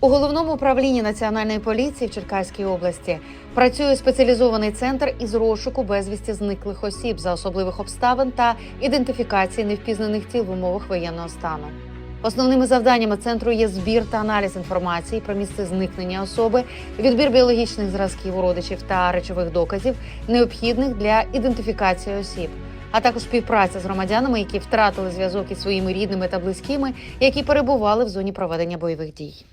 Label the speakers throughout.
Speaker 1: У головному управлінні національної поліції в Черкаській області працює спеціалізований центр із розшуку безвісті зниклих осіб за особливих обставин та ідентифікації невпізнаних тіл в умовах воєнного стану. Основними завданнями центру є збір та аналіз інформації про місце зникнення особи, відбір біологічних зразків у родичів та речових доказів, необхідних для ідентифікації осіб, а також співпраця з громадянами, які втратили зв'язок із своїми рідними та близькими, які перебували в зоні проведення бойових дій.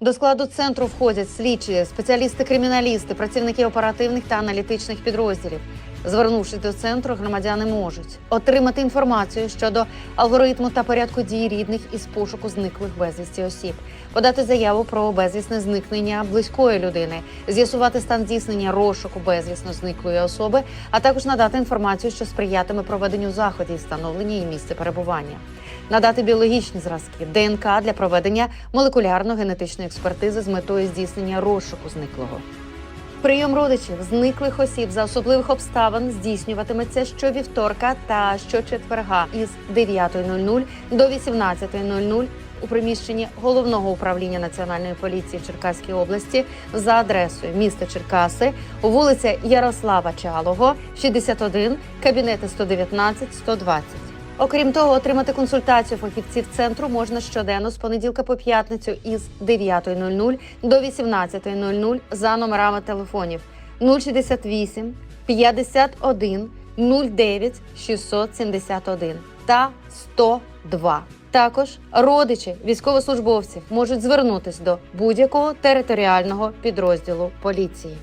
Speaker 1: До складу центру входять слідчі, спеціалісти-криміналісти, працівники оперативних та аналітичних підрозділів. Звернувшись до центру, громадяни можуть отримати інформацію щодо алгоритму та порядку дій рідних із пошуку зниклих безвісті осіб, подати заяву про безвісне зникнення близької людини, з'ясувати стан здійснення розшуку безвісно зниклої особи, а також надати інформацію, що сприятиме проведенню заходів, встановлення її місця перебування надати біологічні зразки ДНК для проведення молекулярно-генетичної експертизи з метою здійснення розшуку зниклого. Прийом родичів зниклих осіб за особливих обставин здійснюватиметься щовівторка та щочетверга із 9.00 до 18.00 у приміщенні головного управління національної поліції в Черкаській області за адресою міста Черкаси, вулиця Ярослава Чалого, 61, кабінети 119-120. Окрім того, отримати консультацію фахівців центру можна щоденно з понеділка по п'ятницю із 9.00 до 18.00 за номерами телефонів 068 51 09 671 та 102. Також родичі військовослужбовців можуть звернутись до будь-якого територіального підрозділу поліції.